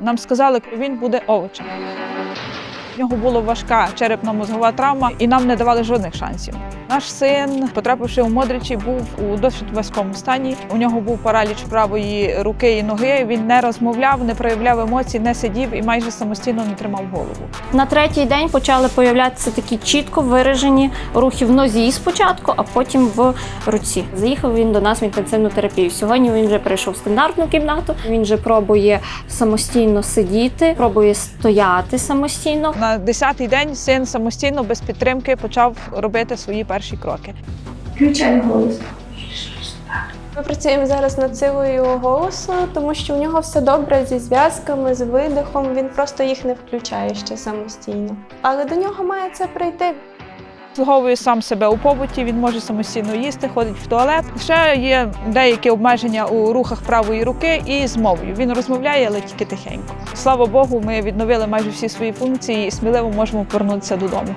Нам сказали, що він буде овочем. В нього була важка черепно-мозгова травма, і нам не давали жодних шансів. Наш син, потрапивши у Модричі, був у досить важкому стані. У нього був параліч правої руки і ноги. Він не розмовляв, не проявляв емоцій, не сидів і майже самостійно не тримав голову. На третій день почали появлятися такі чітко виражені рухи в нозі спочатку, а потім в руці. Заїхав він до нас в інтенсивну терапію. Сьогодні він вже прийшов в стандартну кімнату. Він вже пробує самостійно сидіти, пробує стояти самостійно. На 10-й день син самостійно без підтримки почав робити свої перші кроки. Включай голос. Ми працюємо зараз над силою голосу, тому що у нього все добре зі зв'язками, з видихом. Він просто їх не включає ще самостійно. Але до нього має це прийти. Обслуговує сам себе у побуті, він може самостійно їсти, ходить в туалет. Ще є деякі обмеження у рухах правої руки і з мовою. Він розмовляє, але тільки тихенько. Слава Богу, ми відновили майже всі свої функції і сміливо можемо повернутися додому.